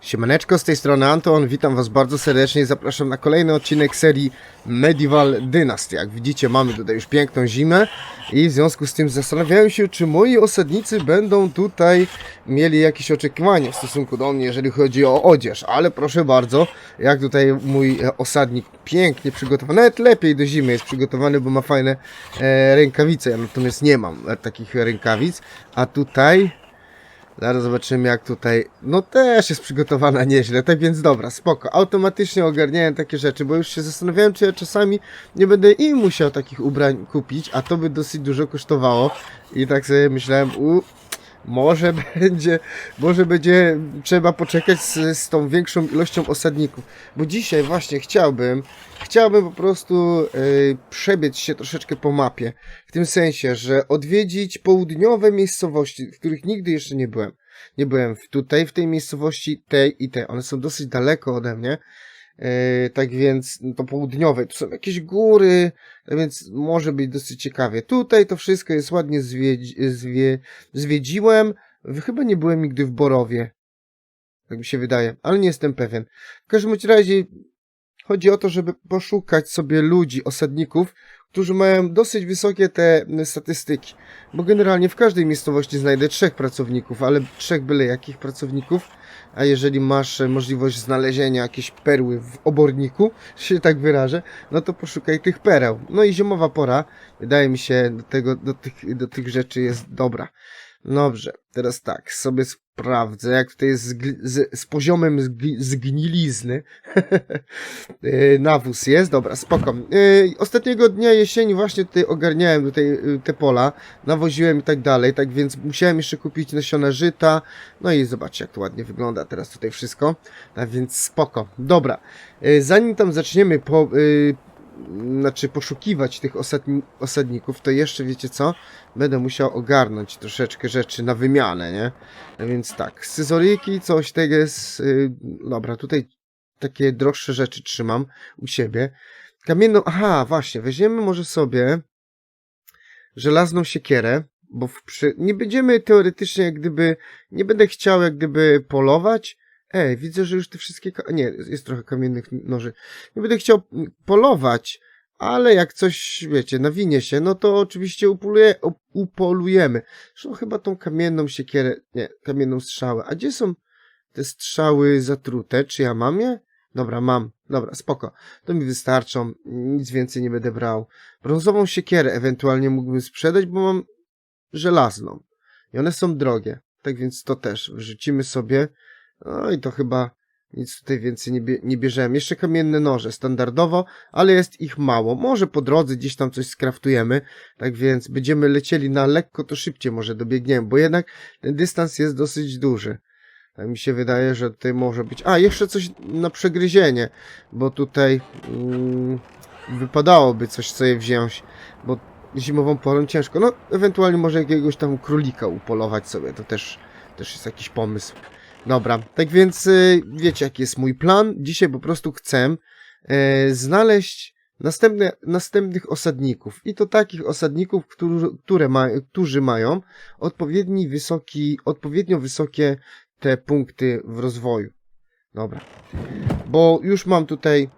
Siemaneczko, z tej strony Anton, witam was bardzo serdecznie. I zapraszam na kolejny odcinek serii Medieval Dynasty. Jak widzicie mamy tutaj już piękną zimę i w związku z tym zastanawiałem się, czy moi osadnicy będą tutaj mieli jakieś oczekiwania w stosunku do mnie, jeżeli chodzi o odzież, ale proszę bardzo, jak tutaj mój osadnik pięknie przygotowany, nawet lepiej do zimy jest przygotowany, bo ma fajne e, rękawice, ja natomiast nie mam takich rękawic, a tutaj... Zaraz zobaczymy jak tutaj, no też jest przygotowana nieźle, tak więc dobra, spoko. Automatycznie ogarniałem takie rzeczy, bo już się zastanawiałem, czy ja czasami nie będę im musiał takich ubrań kupić, a to by dosyć dużo kosztowało. I tak sobie myślałem, u, może będzie, może będzie trzeba poczekać z, z tą większą ilością osadników. Bo dzisiaj właśnie chciałbym, chciałbym po prostu y, przebiec się troszeczkę po mapie. W tym sensie, że odwiedzić południowe miejscowości, w których nigdy jeszcze nie byłem. Nie byłem tutaj, w tej miejscowości, tej i tej. One są dosyć daleko ode mnie. Yy, tak więc no to południowe, tu są jakieś góry, tak więc może być dosyć ciekawie. Tutaj to wszystko jest ładnie zwiedzi, zwie, zwiedziłem. Chyba nie byłem nigdy w Borowie. Tak mi się wydaje, ale nie jestem pewien. W każdym razie chodzi o to, żeby poszukać sobie ludzi, osadników, którzy mają dosyć wysokie te statystyki. Bo generalnie w każdej miejscowości znajdę trzech pracowników, ale trzech byle jakich pracowników. A jeżeli masz e, możliwość znalezienia jakiejś perły w oborniku, się tak wyrażę, no to poszukaj tych pereł. No i zimowa pora, wydaje mi się, do, tego, do, tych, do tych rzeczy jest dobra. Dobrze, teraz tak, sobie sprawdzę, jak tutaj z, z, z poziomem zgni, zgnilizny. Yy, Nawóz jest, dobra, spoko. Yy, ostatniego dnia jesieni właśnie tutaj ogarniałem tutaj yy, te pola, nawoziłem i tak dalej, tak więc musiałem jeszcze kupić nasiona żyta. No i zobaczcie, jak to ładnie wygląda teraz tutaj wszystko. Tak więc spoko. Dobra, yy, zanim tam zaczniemy po, yy, znaczy poszukiwać tych osadni osadników, to jeszcze wiecie co? Będę musiał ogarnąć troszeczkę rzeczy na wymianę, nie? Więc tak, scyzoryki, coś tego jest... Yy, dobra, tutaj takie droższe rzeczy trzymam u siebie. Kamienną... Aha, właśnie, weźmiemy może sobie żelazną siekierę, bo przy... nie będziemy teoretycznie jak gdyby... Nie będę chciał jak gdyby polować, Ej, widzę, że już te wszystkie... Nie, jest trochę kamiennych noży. Nie będę chciał polować, ale jak coś, wiecie, nawinie się, no to oczywiście upoluje, up- upolujemy. Zresztą chyba tą kamienną siekierę... Nie, kamienną strzałę. A gdzie są te strzały zatrute? Czy ja mam je? Dobra, mam. Dobra, spoko. To mi wystarczą. Nic więcej nie będę brał. Brązową siekierę ewentualnie mógłbym sprzedać, bo mam żelazną. I one są drogie. Tak więc to też wrzucimy sobie. No i to chyba nic tutaj więcej nie, bie nie bierzemy. Jeszcze kamienne noże, standardowo, ale jest ich mało. Może po drodze gdzieś tam coś skraftujemy, tak więc będziemy lecieli na lekko, to szybciej może dobiegniemy, bo jednak ten dystans jest dosyć duży. Tak mi się wydaje, że tutaj może być... A, jeszcze coś na przegryzienie, bo tutaj mm, wypadałoby coś sobie wziąć, bo zimową porą ciężko. No, ewentualnie może jakiegoś tam królika upolować sobie, to też, też jest jakiś pomysł. Dobra, tak więc y, wiecie jaki jest mój plan. Dzisiaj po prostu chcę e, znaleźć następne, następnych osadników. I to takich osadników, którzy, które ma, którzy mają odpowiedni wysoki, odpowiednio wysokie te punkty w rozwoju. Dobra. Bo już mam tutaj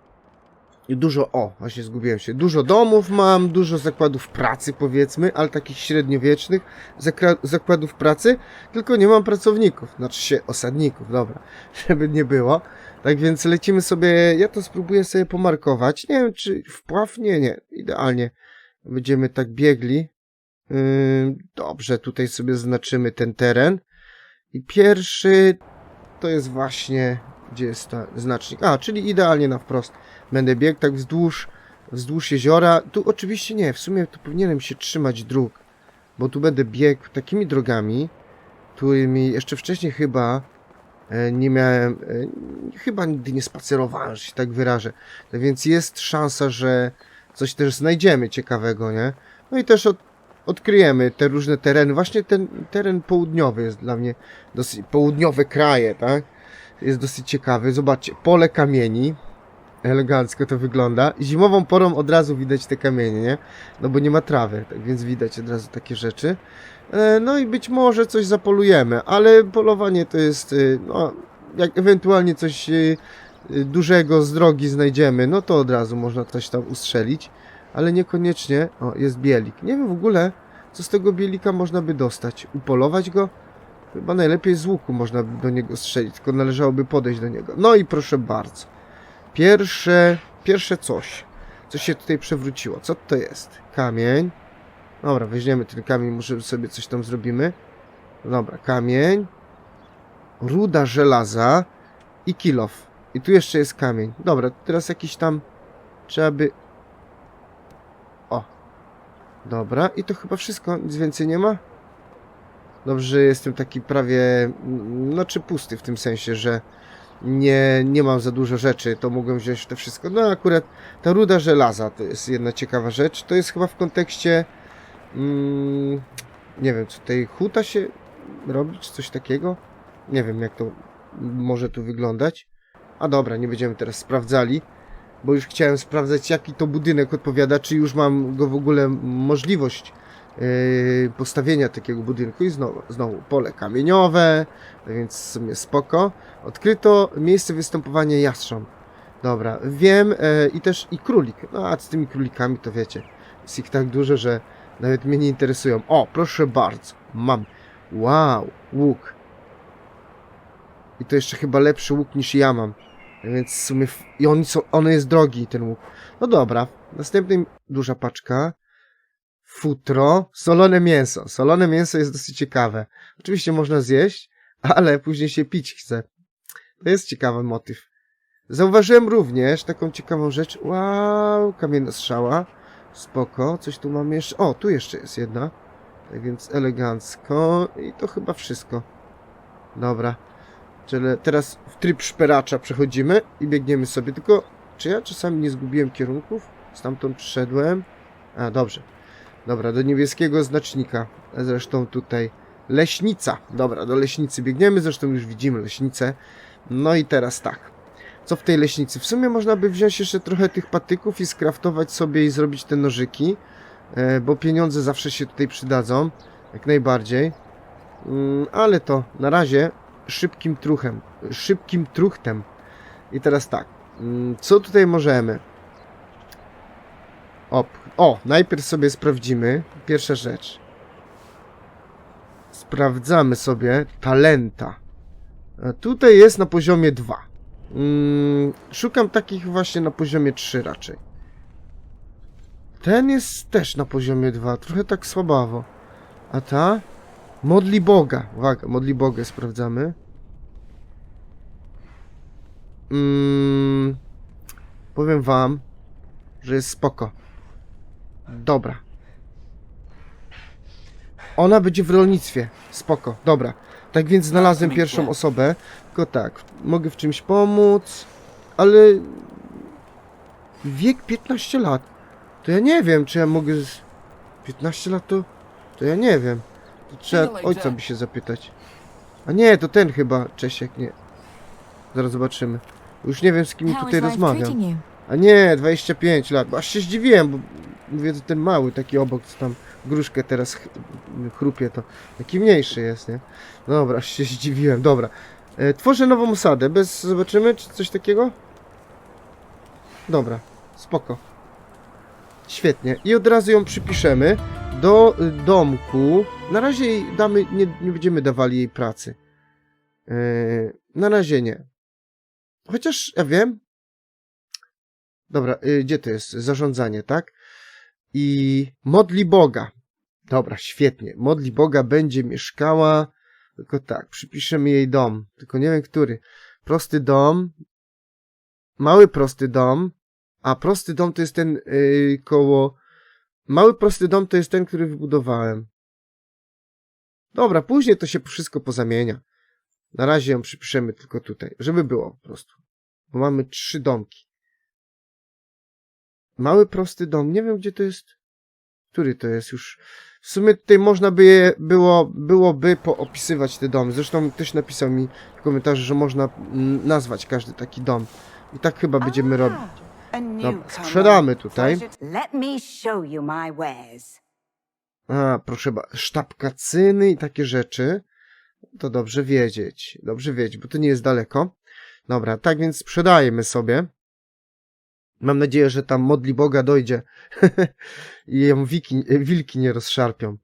dużo, o, właśnie zgubiłem się, dużo domów mam, dużo zakładów pracy powiedzmy, ale takich średniowiecznych zakładów pracy, tylko nie mam pracowników, znaczy się osadników, dobra, żeby nie było. Tak więc lecimy sobie, ja to spróbuję sobie pomarkować, nie wiem czy wpław, nie, nie, idealnie będziemy tak biegli. Dobrze, tutaj sobie zaznaczymy ten teren. I pierwszy to jest właśnie, gdzie jest ta znacznik, a, czyli idealnie na wprost będę biegł tak wzdłuż, wzdłuż jeziora. Tu oczywiście nie, w sumie tu powinienem się trzymać dróg, bo tu będę biegł takimi drogami, którymi jeszcze wcześniej chyba e, nie miałem, e, chyba nigdy nie spacerowałem, że się tak wyrażę. Tak więc jest szansa, że coś też znajdziemy ciekawego, nie? No i też od, odkryjemy te różne tereny. Właśnie ten teren południowy jest dla mnie dosyć, południowe kraje, tak? Jest dosyć ciekawy. Zobaczcie, pole kamieni, elegancko to wygląda. Zimową porą od razu widać te kamienie, nie? No bo nie ma trawy, tak więc widać od razu takie rzeczy. E, No i być może coś zapolujemy, ale polowanie to jest, y, no, jak ewentualnie coś y, dużego z drogi znajdziemy, no to od razu można coś tam ustrzelić, ale niekoniecznie, o jest bielik, nie wiem w ogóle co z tego bielika można by dostać, upolować go? Chyba najlepiej z łuku można do niego strzelić, tylko należałoby podejść do niego. No i proszę bardzo. Pierwsze, pierwsze coś. Co się tutaj przewróciło? Co to jest? Kamień. Dobra, weźmiemy ten kamień, może sobie coś tam zrobimy. Dobra, kamień. Ruda żelaza i kilof. I tu jeszcze jest kamień. Dobra, teraz jakiś tam trzeba by... O. Dobra, i to chyba wszystko. Nic więcej nie ma? Dobrze, jestem taki prawie, znaczy pusty w tym sensie, że nie, nie mam za dużo rzeczy, to mogłem wziąć te wszystko. No akurat ta ruda żelaza to jest jedna ciekawa rzecz. To jest chyba w kontekście, mm, nie wiem, czy tutaj huta się robi, czy coś takiego? Nie wiem, jak to może tu wyglądać. A dobra, nie będziemy teraz sprawdzali, bo już chciałem sprawdzać, jaki to budynek odpowiada, czy już mam go w ogóle możliwość postawienia takiego budynku i znowu, znowu pole kamieniowe, więc w sumie spoko. Odkryto miejsce występowania jastrząb. Dobra, wiem e, i też i królik. No a z tymi królikami to wiecie, jest ich tak dużo, że nawet mnie nie interesują. O, proszę bardzo, mam. Wow, łuk. I to jeszcze chyba lepszy łuk niż ja mam. Więc w sumie, i on, są, on jest drogi ten łuk. No dobra, następny duża paczka futro, solone mięso. Solone mięso jest dosyć ciekawe. Oczywiście można zjeść, ale później się pić chce. To jest ciekawy motyw. Zauważyłem również taką ciekawą rzecz. Wow, kamienna strzała. Spoko. Coś tu mamy jeszcze. O, tu jeszcze jest jedna. Tak więc elegancko. I to chyba wszystko. Dobra. Czyli teraz w tryb szperacza przechodzimy i biegniemy sobie. Tylko, czy ja czasami nie zgubiłem kierunków? Stamtąd przyszedłem. A, dobrze. Dobra, do niebieskiego znacznika. Zresztą tutaj leśnica. Dobra, do leśnicy biegniemy. Zresztą już widzimy leśnicę. No i teraz tak. Co w tej leśnicy? W sumie można by wziąć jeszcze trochę tych patyków i skraftować sobie i zrobić te nożyki. E, bo pieniądze zawsze się tutaj przydadzą. Jak najbardziej. Mm, ale to na razie szybkim truchem. Szybkim truchtem. I teraz tak. Mm, co tutaj możemy? O, o, najpierw sobie sprawdzimy. Pierwsza rzecz. Sprawdzamy sobie talenta. A tutaj jest na poziomie 2. Mm, szukam takich właśnie na poziomie 3 raczej. Ten jest też na poziomie 2, trochę tak słabawo. A ta? Modli Boga. Uwaga, modli Boga sprawdzamy. Mm, powiem wam, że jest spoko. Dobra. Ona będzie w rolnictwie. Spoko, dobra. Tak więc znalazłem pierwszą osobę. Tylko tak, mogę w czymś pomóc, ale wiek 15 lat. To ja nie wiem, czy ja mogę. z- 15 lat to. To ja nie wiem. To trzeba ojca by się zapytać. A nie, to ten chyba, Czesiek, nie. Zaraz zobaczymy. Już nie wiem z kim tutaj rozmawiam. A nie, 25 lat. Bo aż się zdziwiłem, bo mówię, to ten mały taki obok, co tam gruszkę teraz ch chrupie, to taki mniejszy jest, nie? Dobra, aż się zdziwiłem. Dobra. E, tworzę nową osadę. Bez, zobaczymy, czy coś takiego? Dobra, spoko. Świetnie. I od razu ją przypiszemy do y, domku. Na razie jej damy, nie, nie będziemy dawali jej pracy. E, na razie nie. Chociaż, ja wiem, Dobra, y, gdzie to jest? Zarządzanie, tak? I modli Boga. Dobra, świetnie. Modli Boga będzie mieszkała. Tylko tak, przypiszemy jej dom. Tylko nie wiem, który. Prosty dom. Mały prosty dom. A prosty dom to jest ten yy, koło. Mały prosty dom to jest ten, który wybudowałem. Dobra, później to się wszystko pozamienia. Na razie ją przypiszemy tylko tutaj, żeby było po prostu. Bo mamy trzy domki. Mały, prosty dom. Nie wiem, gdzie to jest. Który to jest już. W sumie tutaj można by je było, byłoby poopisywać te domy. Zresztą ktoś napisał mi w komentarzu, że można mm, nazwać każdy taki dom. I tak chyba będziemy robić. Newcomer. sprzedamy tutaj. Let me show you my wares. A, proszę bardzo. Sztab kacyny i takie rzeczy. to dobrze wiedzieć. Dobrze wiedzieć, bo to nie jest daleko. Dobra, tak więc sprzedajemy sobie. Mam nadzieję, że tam modli Boga dojdzie i ją wiki, wilki nie rozszarpią.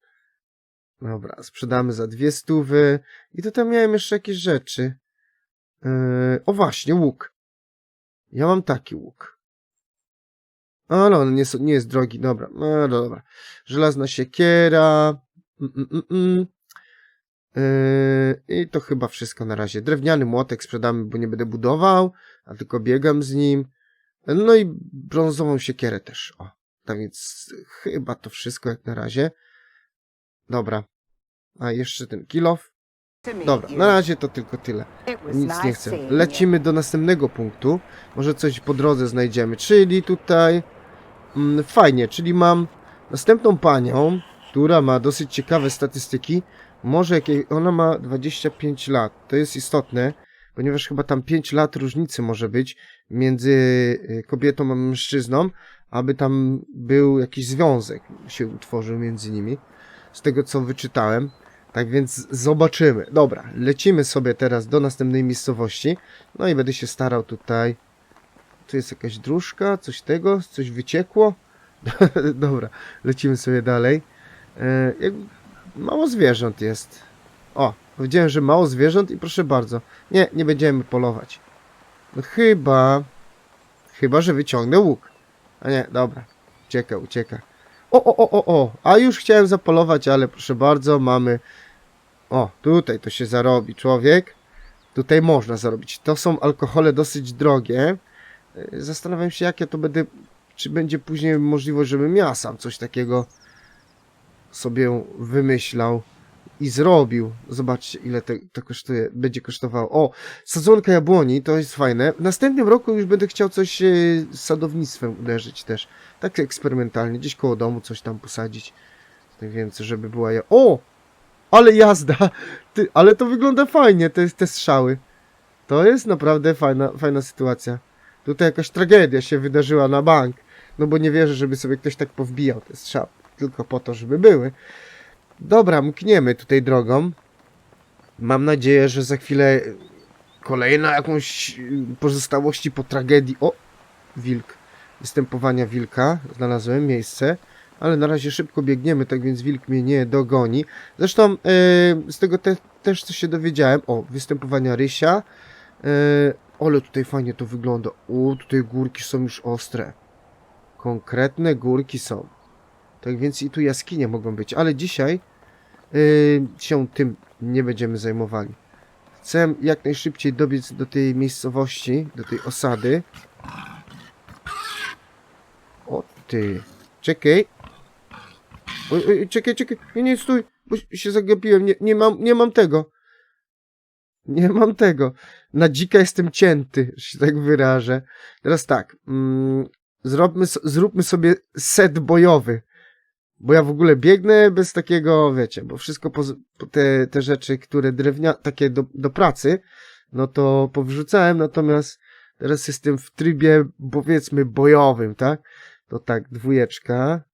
Dobra, sprzedamy za dwie stówy. I tutaj miałem jeszcze jakieś rzeczy. Yy, o właśnie, łuk. Ja mam taki łuk. Ale on nie, nie jest drogi, dobra, no dobra. Żelazna siekiera. Mm, mm, mm. Yy, I to chyba wszystko na razie. Drewniany młotek sprzedamy, bo nie będę budował, a tylko biegam z nim. No i brązową siekierę też. O, tak więc chyba to wszystko jak na razie. Dobra. A jeszcze ten kilof. Dobra, na razie to tylko tyle. Nic nie chcę. Lecimy do następnego punktu. Może coś po drodze znajdziemy. Czyli tutaj. Mm, fajnie, czyli mam następną panią, która ma dosyć ciekawe statystyki. Może jakie. Ona ma 25 lat. To jest istotne, ponieważ chyba tam 5 lat różnicy może być między y, kobietą a mężczyzną, aby tam był jakiś związek się utworzył między nimi. Z tego co wyczytałem. Tak więc zobaczymy. Dobra, lecimy sobie teraz do następnej miejscowości. No i będę się starał tutaj. Tu jest jakaś dróżka, coś tego, coś wyciekło. Dobra, lecimy sobie dalej. E. Mało zwierząt jest. O, powiedziałem, że mało zwierząt i proszę bardzo. Nie, nie będziemy polować. No chyba... Chyba, że wyciągnę łuk. A nie, dobra. Ucieka, ucieka. O, o, o, o, o. A już chciałem zapolować, ale proszę bardzo, mamy o, tutaj to się zarobi, człowiek. Tutaj można zarobić. To są alkohole dosyć drogie. Yy, Zastanawiam się, jak ja to będę. Czy będzie później możliwość, żebym ja sam coś takiego sobie wymyślał i zrobił. Zobaczcie, ile to, to kosztuje, będzie kosztowało. O, sadzonka jabłoni, to jest fajne. W następnym roku już będę chciał coś e, z sadownictwem uderzyć też. Tak eksperymentalnie, gdzieś koło domu coś tam posadzić. Tak więc, żeby była ja. O! Ale jazda! Ty, ale to wygląda fajnie, te, te strzały. To jest naprawdę fajna, fajna sytuacja. Tutaj jakaś tragedia się wydarzyła na bank. No bo nie wierzę, żeby sobie ktoś tak powbijał te strzały. Tylko po to, żeby były. Dobra, mkniemy tutaj drogą. Mam nadzieję, że za chwilę kolejna jakąś y, pozostałości po tragedii. O! Wilk. Występowania wilka. Znalazłem miejsce ale na razie szybko biegniemy, tak więc wilk mnie nie dogoni. Zresztą e, z tego te, też co się dowiedziałem, o, występowania rysia, ale tutaj fajnie to wygląda. O, tutaj górki są już ostre. Konkretne górki są. Tak więc i tu jaskinie mogą być, ale dzisiaj e, się tym nie będziemy zajmowali. Chcę jak najszybciej dobiec do tej miejscowości, do tej osady. O ty, czekaj. Czekaj, czekaj, nie, nie, stój, bo się zagapiłem, nie, nie, mam, nie mam tego. Nie mam tego. Na dzika jestem cięty, że się tak wyrażę. Teraz tak, mm, zróbmy, zróbmy sobie set bojowy. Bo ja w ogóle biegnę bez takiego, wiecie, bo wszystko po te, te rzeczy, które drewnia, takie do, do pracy, no to powrzucałem, natomiast teraz jestem w trybie, powiedzmy, bojowym, tak? To tak, dwójeczka,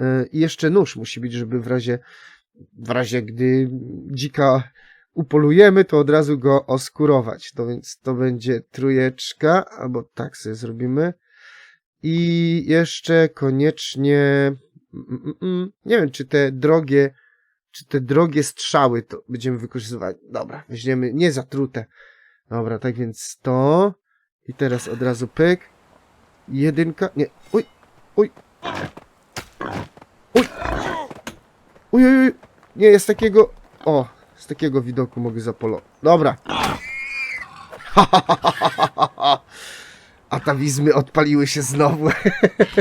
E, I jeszcze nóż musi być, żeby w razie, w razie gdy dzika upolujemy, to od razu go oskurować. To więc to będzie trójeczka, albo tak sobie zrobimy. I jeszcze koniecznie, nie wiem, czy te drogie, czy te drogie strzały to będziemy wykorzystywać. Dobra, weźmiemy, nie zatrute. Dobra, tak więc to. I teraz od razu pyk. Jedynka, nie, uj, uj, Uj, uj, uj. Nie, z takiego... O, z takiego widoku mogę zapolować. Dobra. Atawizmy odpaliły się znowu.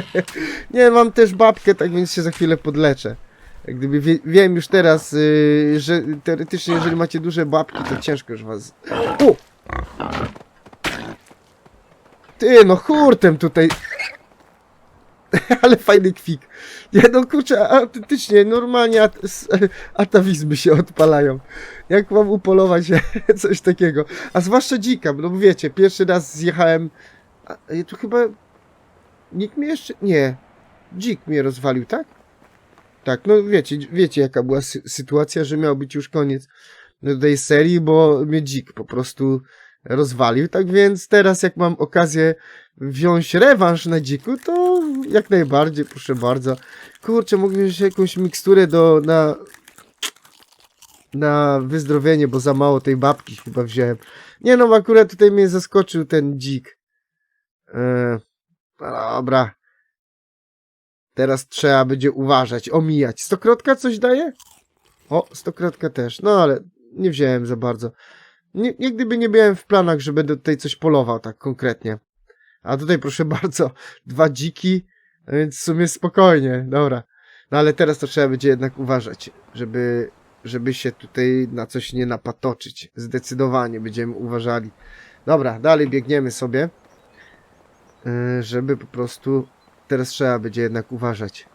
nie, mam też babkę, tak więc się za chwilę podleczę. Gdyby wie, wiem już teraz, yy, że teoretycznie jeżeli macie duże babki, to ciężko już was... U! Ty, no hurtem tutaj ale fajny kwik. Nie no kurczę, autentycznie, normalnie at atawizmy się odpalają. Jak mam upolować coś takiego? A zwłaszcza dzika, no wiecie, pierwszy raz zjechałem, a, a tu chyba nikt mnie jeszcze, nie, dzik mnie rozwalił, tak? Tak, no wiecie, wiecie jaka była sy sytuacja, że miał być już koniec. tej serii, bo mnie dzik po prostu rozwalił. Tak więc teraz, jak mam okazję wziąć rewanż na dziku, to jak najbardziej, proszę bardzo. Kurczę, mógłbym jeszcze jakąś miksturę do, na, na wyzdrowienie, bo za mało tej babki chyba wziąłem. Nie no, akurat tutaj mnie zaskoczył ten dzik. Eee, no dobra. Teraz trzeba będzie uważać, omijać. Stokrotka coś daje? O, stokrotka też. No ale nie wziąłem za bardzo. Nie, nigdy nie miałem w planach, że będę tutaj coś polował tak konkretnie. A tutaj proszę bardzo, dwa dziki, więc w sumie spokojnie, dobra. No ale teraz to trzeba będzie jednak uważać, żeby, żeby się tutaj na coś nie napatoczyć. Zdecydowanie będziemy uważali. Dobra, dalej biegniemy sobie, żeby po prostu teraz trzeba będzie jednak uważać.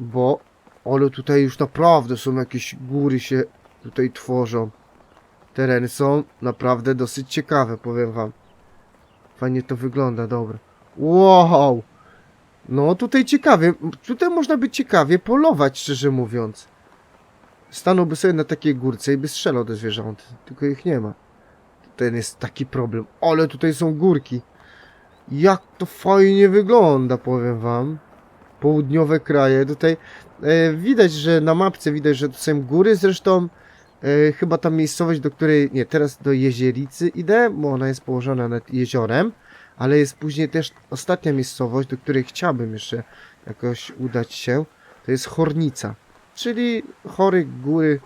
Bo, ale tutaj już naprawdę są jakieś góry się tutaj tworzą. Tereny są naprawdę dosyć ciekawe, powiem wam. Fajnie to wygląda, dobra. Wow! No tutaj ciekawie, tutaj można by ciekawie polować, szczerze mówiąc. Stanąłby sobie na takiej górce i by strzelał do zwierząt, tylko ich nie ma. Ten jest taki problem, ale tutaj są górki. Jak to fajnie wygląda, powiem wam. Południowe kraje, tutaj e, widać, że na mapce widać, że to są góry, zresztą. E, chyba ta miejscowość, do której, nie, teraz do Jeziericy idę, bo ona jest położona nad jeziorem, ale jest później też ostatnia miejscowość, do której chciałbym jeszcze jakoś udać się, to jest Hornica, czyli chory góry,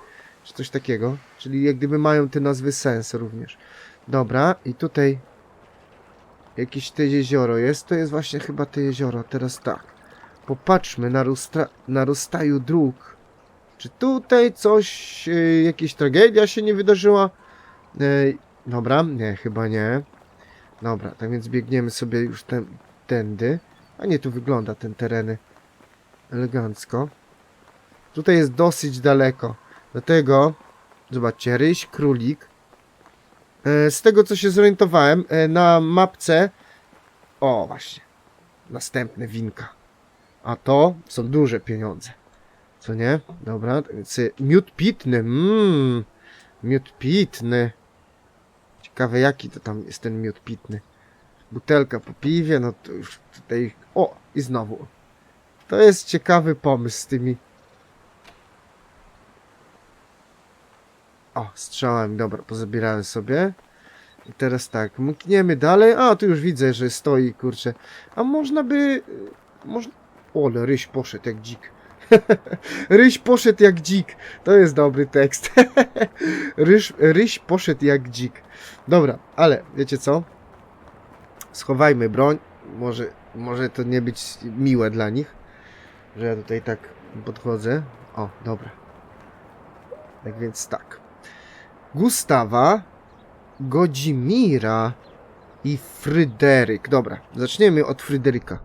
czy coś takiego, czyli jak gdyby mają te nazwy sens również. Dobra, i tutaj jakieś te jezioro jest, to jest właśnie chyba te jezioro, teraz tak. Popatrzmy na, na rozstaju dróg. Czy tutaj coś, e, jakaś tragedia się nie wydarzyła? E, dobra, nie, chyba nie. Dobra, tak więc biegniemy sobie już ten, tędy. A nie, tu wygląda ten tereny elegancko. Tutaj jest dosyć daleko. Dlatego, zobaczcie, ryś, królik. E, z tego, co się zorientowałem, e, na mapce... O, właśnie. Następne winka. A to są duże pieniądze. Co nie? Dobra, więc y, miód pitny. Mmm, miód pitny. Ciekawe jaki to tam jest ten miód pitny. Butelka po piwie, no to już tutaj... O, i znowu. To jest ciekawy pomysł z tymi... O, strzałami, dobra, pozabierałem sobie. I teraz tak, mkniemy dalej. A, tu już widzę, że stoi, kurczę. A można by... y, Można... O, ale ryś poszedł jak dzik. ryś poszedł jak dzik. To jest dobry tekst. ryś, ryś poszedł jak dzik. Dobra, ale wiecie co? Schowajmy broń. Może, może to nie być miłe dla nich, że ja tutaj tak podchodzę. O, dobra. Tak więc tak. Gustawa, Godzimira i Fryderyk. Dobra, zaczniemy od Fryderyka.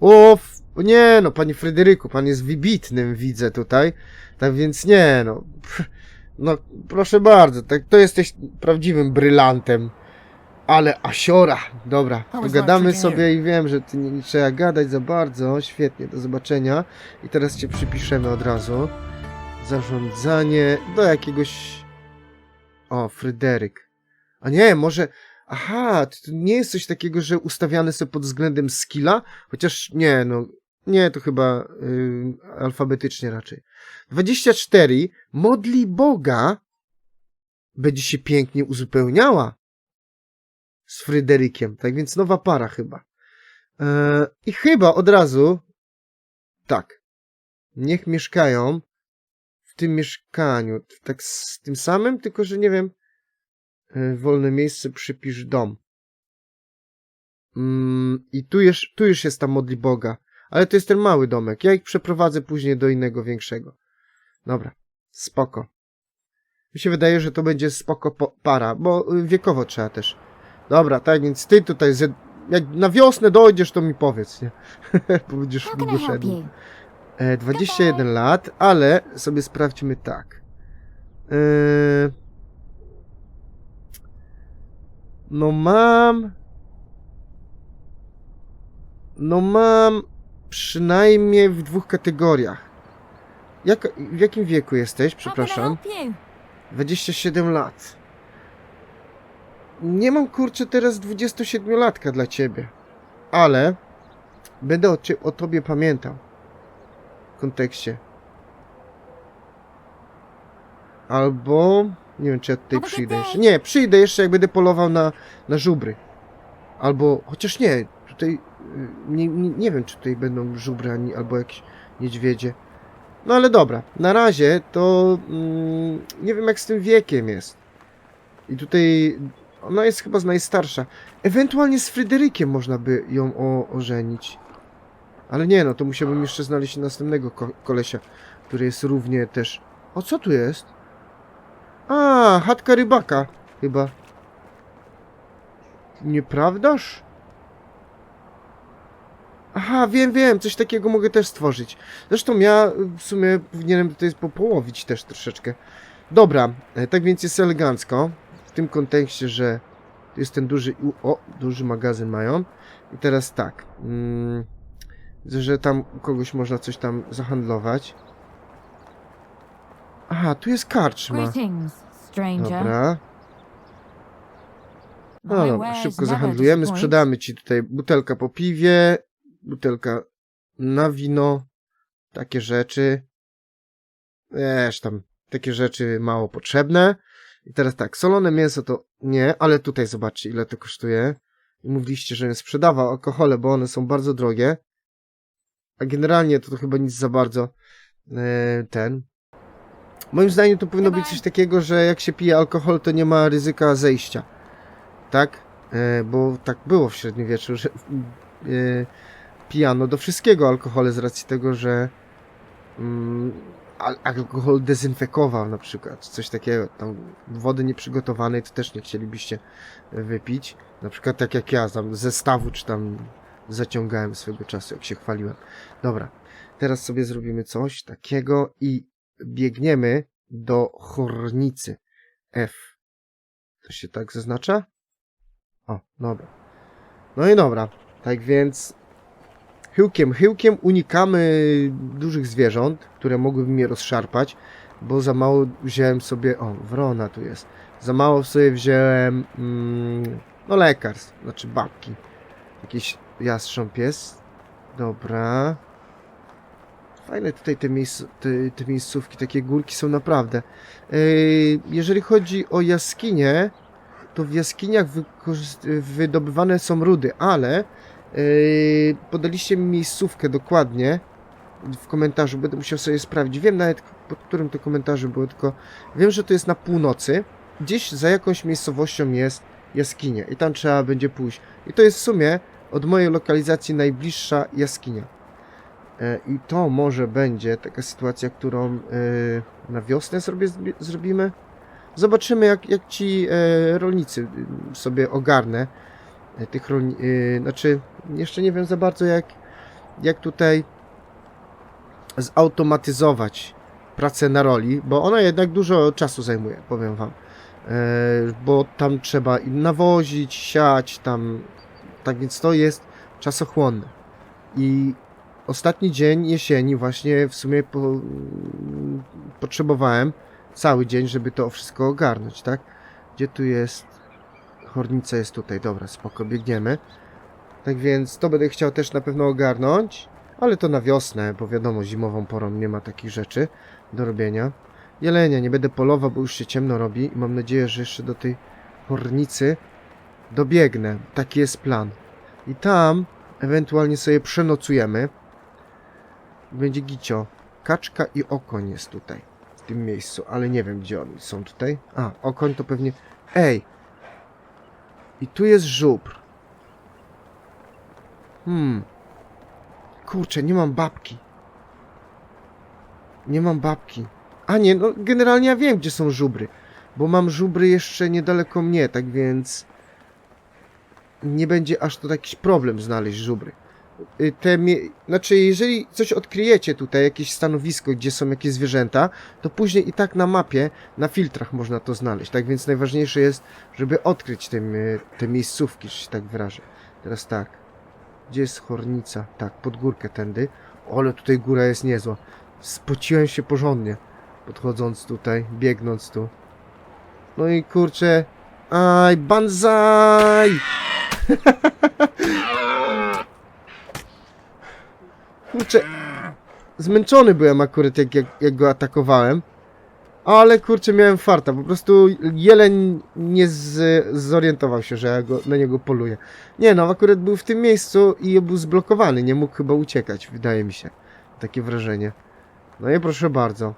O, nie no, panie Fryderyku, pan jest wybitnym, widzę tutaj. Tak więc nie no. No, proszę bardzo, tak, to jesteś prawdziwym brylantem. Ale Asiora, dobra, pogadamy sobie i wiem, że ty nie, nie trzeba gadać za bardzo. Świetnie, do zobaczenia. I teraz cię przypiszemy od razu. Zarządzanie do jakiegoś... O, Fryderyk. A nie, może... Aha, to nie jest coś takiego, że ustawiane są pod względem skilla? Chociaż nie, no... Nie, to chyba y, alfabetycznie raczej. 24. Modli Boga będzie się pięknie uzupełniała z Fryderykiem. Tak więc nowa para chyba. E, I chyba od razu tak. Niech mieszkają tym mieszkaniu. Tak z tym samym, tylko że nie wiem. e, Wolne miejsce przypisz dom. Mm, I tu już, tu już jest ta modli Boga. Ale to jest ten mały domek. Ja ich przeprowadzę później do innego większego. Dobra. Spoko. Mi się wydaje, że to będzie spoko po- para, bo y, wiekowo trzeba też. Dobra, tak więc ty tutaj, jak na wiosnę dojdziesz, to mi powiedz, nie? Bo będziesz długo szedł. E, 21 lat, ale sobie sprawdźmy tak. E, no mam... No mam przynajmniej w dwóch kategoriach. Jak, w jakim wieku jesteś? Przepraszam. help you? 27 lat. Nie mam kurczę teraz 27-latka dla ciebie. Ale będę o, o tobie pamiętał. Kontekście. Albo. Nie wiem, czy ja tutaj przyjdę jeszcze. Nie, przyjdę jeszcze, jak będę polował na, na żubry. Albo. Chociaż nie, tutaj. y, Nie, nie, nie wiem, czy tutaj będą żubry ani, albo jakieś niedźwiedzie. No ale dobra, na razie to mm, nie wiem jak z tym wiekiem jest. I tutaj ona jest chyba z najstarsza. Ewentualnie z Fryderykiem można by ją ożenić. Ale nie no, to musiałbym jeszcze znaleźć następnego ko kolesia, który jest równie też... O, co tu jest? A, chatka rybaka, chyba. Nieprawdaż? Aha, wiem, wiem, coś takiego mogę też stworzyć. Zresztą ja w sumie powinienem tutaj popołowić też troszeczkę. Dobra, e, tak więc jest elegancko. W tym kontekście, że jest ten duży... O, duży magazyn mają. I teraz tak. Mm, że tam kogoś można coś tam zahandlować. Aha, tu jest karczma. Greetings, stranger. Dobra. No dobra, szybko zahandlujemy, sprzedamy ci tutaj butelka po piwie, butelka na wino, takie rzeczy. Wiesz, tam takie rzeczy mało potrzebne. I teraz tak, solone mięso to nie, ale tutaj zobaczcie ile to kosztuje. Mówiliście, że nie sprzedawał alkohole, bo one są bardzo drogie. A generalnie to, to chyba nic za bardzo e, ten. Moim zdaniem to powinno być coś takiego, że jak się pije alkohol, to nie ma ryzyka zejścia. Tak? E, bo tak było w średniowieczu, że e, pijano do wszystkiego alkohole z racji tego, że mm, al- alkohol dezynfekował na przykład, coś takiego, tam wody nieprzygotowanej to też nie chcielibyście wypić, na przykład tak jak ja tam ze stawu czy tam zaciągałem swego czasu, jak się chwaliłem. Dobra, teraz sobie zrobimy coś takiego i biegniemy do Hornicy F. To się tak zaznacza? O, dobra. No i dobra. Tak więc chyłkiem, chyłkiem unikamy dużych zwierząt, które mogłyby mnie rozszarpać, bo za mało wziąłem sobie... O, wrona tu jest. Za mało sobie wziąłem mm, no lekarstw, znaczy babki. Jakiś jastrząb jest. Dobra. Fajne tutaj te, miejsc, te, te miejscówki, takie górki są naprawdę. Yy, jeżeli chodzi o jaskinie, to w jaskiniach wydobywane są rudy, ale yy, podaliście mi miejscówkę dokładnie w komentarzu, będę musiał sobie sprawdzić. Wiem nawet pod którym to komentarzu było, tylko wiem, że to jest na północy. Gdzieś za jakąś miejscowością jest jaskinia i tam trzeba będzie pójść. I to jest w sumie od mojej lokalizacji najbliższa jaskinia. E, I to może będzie taka sytuacja, którą e, na wiosnę sobie zrobimy. Zobaczymy, jak, jak ci e, rolnicy y, sobie ogarnę. Tych rolni... Znaczy, jeszcze nie wiem za bardzo, jak, jak tutaj zautomatyzować pracę na roli, bo ona jednak dużo czasu zajmuje, powiem wam. Bo tam trzeba i nawozić, siać, tam. Tak więc to jest czasochłonne. I ostatni dzień jesieni właśnie w sumie po, potrzebowałem cały dzień, żeby to wszystko ogarnąć, tak? Gdzie tu jest? Hornica jest tutaj, dobra, spoko, biegniemy. Tak więc to będę chciał też na pewno ogarnąć, ale to na wiosnę, bo wiadomo, zimową porą nie ma takich rzeczy do robienia. Jelenia, nie będę polował, bo już się ciemno robi i mam nadzieję, że jeszcze do tej hornicy dobiegnę. Taki jest plan. I tam ewentualnie sobie przenocujemy. Będzie gicio. Kaczka i okoń jest tutaj, w tym miejscu, ale nie wiem gdzie oni są tutaj. A, okoń to pewnie... Ej! I tu jest żubr. Hmm. Kurczę, nie mam babki. Nie mam babki. A nie, no generalnie ja wiem, gdzie są żubry. Bo mam żubry jeszcze niedaleko mnie, tak więc nie będzie aż to jakiś problem znaleźć żubry. Y, Te mie- znaczy, jeżeli coś odkryjecie tutaj, jakieś stanowisko, gdzie są jakieś zwierzęta, to później i tak na mapie, na filtrach można to znaleźć. Tak więc najważniejsze jest, żeby odkryć te, te miejscówki, że się tak wyrażę. Teraz tak. Gdzie jest Hornica? Tak, pod górkę tędy. Ale tutaj góra jest niezła. Spociłem się porządnie, podchodząc tutaj, biegnąc tu. No i kurczę, aj, banzai! kurczę, zmęczony byłem akurat jak, jak, jak go atakowałem. Ale kurczę, miałem farta. Po prostu jeleń nie z, zorientował się, że ja go, na niego poluję. Nie no, akurat był w tym miejscu i był zblokowany. Nie mógł chyba uciekać, wydaje mi się. Takie wrażenie. No i proszę bardzo.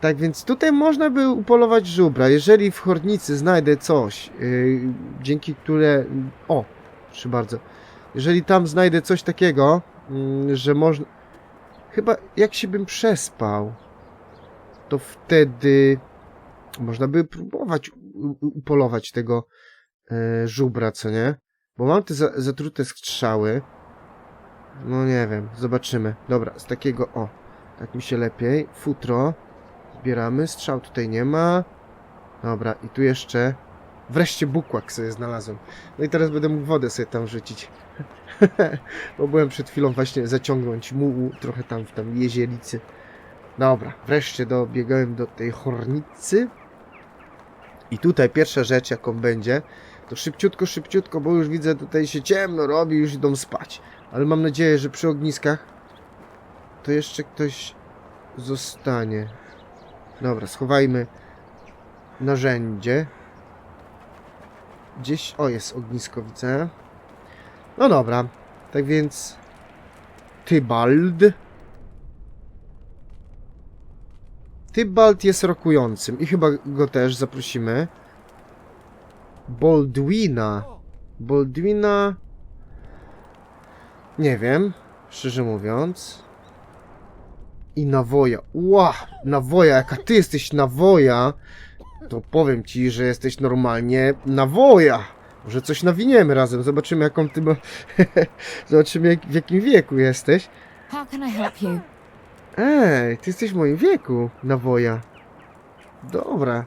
Tak więc tutaj można by upolować żubra. Jeżeli w chornicy znajdę coś, yy, dzięki które... O, proszę bardzo. Jeżeli tam znajdę coś takiego, yy, że można... Chyba jak się bym przespał, to wtedy można by próbować upolować tego e, żubra, co nie? Bo mam te za, zatrute strzały. No nie wiem, zobaczymy. Dobra, z takiego, o, tak mi się lepiej. Futro. Zbieramy, strzał tutaj nie ma. Dobra, i tu jeszcze... Wreszcie bukłak sobie znalazłem. No i teraz będę mógł wodę sobie tam rzucić. Bo byłem przed chwilą właśnie zaciągnąć mułu trochę tam w tam jezielicy. Dobra, wreszcie dobiegałem do tej chornicy. I tutaj pierwsza rzecz, jaką będzie, to szybciutko, szybciutko, bo już widzę, tutaj się ciemno robi, już idą spać. Ale mam nadzieję, że przy ogniskach to jeszcze ktoś zostanie. Dobra, schowajmy narzędzie. Gdzieś, o jest ognisko, widzę. No dobra, tak więc Tybald. Tybalt jest rokującym i chyba go też zaprosimy. Baldwina. Baldwina. Nie wiem, szczerze mówiąc. I nawoja. Ła, nawoja, jaka ty jesteś nawoja. To powiem ci, że jesteś normalnie nawoja. Może coś nawiniemy razem, zobaczymy jaką ty ma... zobaczymy jak, w jakim wieku jesteś. How can I help you? Ej, ty jesteś w moim wieku, nawoja. Dobra.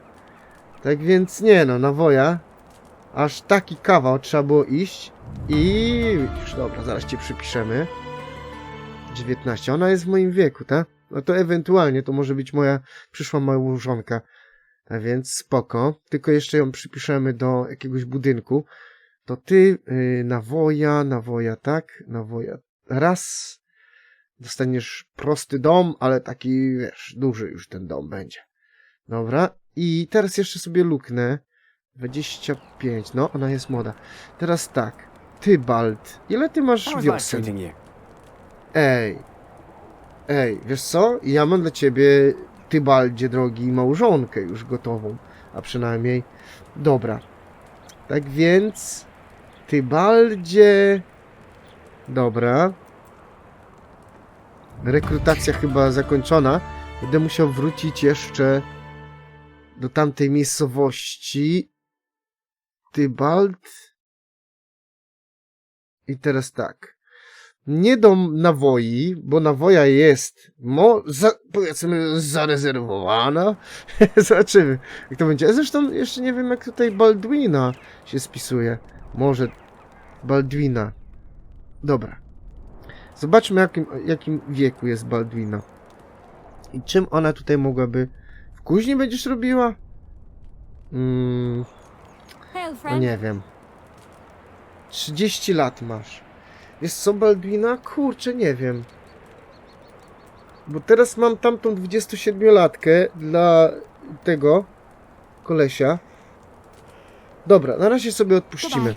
Tak więc nie no, nawoja. Aż taki kawał trzeba było iść. I już dobra, zaraz cię przypiszemy. 19. Ona jest w moim wieku, tak? No to ewentualnie to może być moja przyszła małżonka. A więc spoko. Tylko jeszcze ją przypiszemy do jakiegoś budynku. To ty, yy, nawoja, nawoja, tak? Nawoja. Raz, dostaniesz prosty dom, ale taki, wiesz, duży już ten dom będzie. Dobra, i teraz jeszcze sobie luknę. 25, no, ona jest młoda. Teraz tak, Tybalt, ile ty masz wiosen? Ej, ej, wiesz co? Ja mam dla ciebie, Tybaldzie drogi, małżonkę już gotową, a przynajmniej, dobra. Tak więc, Tybaldzie, dobra. Rekrutacja chyba zakończona. Będę musiał wrócić jeszcze do tamtej miejscowości. Tybalt. I teraz tak. Nie do nawoi, bo nawoja jest, mo, za, powiedzmy, zarezerwowana. Zobaczymy, jak to będzie. Zresztą jeszcze nie wiem, jak tutaj Baldwina się spisuje. Może Baldwina. Dobra. Zobaczmy, jakim, jakim wieku jest Baldwina. I czym ona tutaj mogłaby... W kuźni będziesz robiła? Mm, no nie wiem. 30 lat masz. Jest co, Baldwina? Kurczę, nie wiem. Bo teraz mam tamtą 27-latkę dla tego kolesia. Dobra, na razie sobie odpuścimy.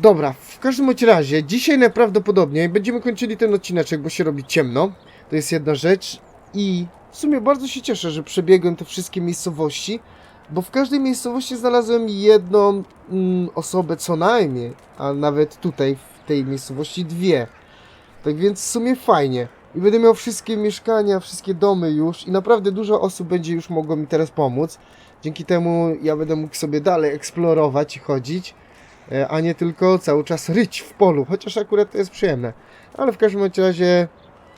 Dobra, w każdym bądź razie, dzisiaj najprawdopodobniej będziemy kończyli ten odcineczek, bo się robi ciemno. To jest jedna rzecz. I w sumie bardzo się cieszę, że przebiegłem te wszystkie miejscowości, bo w każdej miejscowości znalazłem jedną mm, osobę co najmniej, a nawet tutaj w tej miejscowości dwie. Tak więc w sumie fajnie. I będę miał wszystkie mieszkania, wszystkie domy już i naprawdę dużo osób będzie już mogło mi teraz pomóc. Dzięki temu ja będę mógł sobie dalej eksplorować i chodzić, e, a nie tylko cały czas ryć w polu, chociaż akurat to jest przyjemne. Ale w każdym razie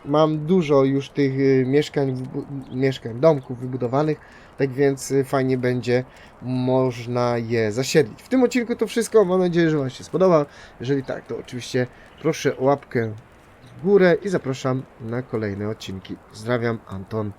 mam dużo już tych y, mieszkań, mieszkań, domków wybudowanych, tak więc y, fajnie będzie można je zasiedlić. W tym odcinku to wszystko, mam nadzieję, że Wam się spodoba. Jeżeli tak, to oczywiście proszę o łapkę w górę i zapraszam na kolejne odcinki. Pozdrawiam, Anton.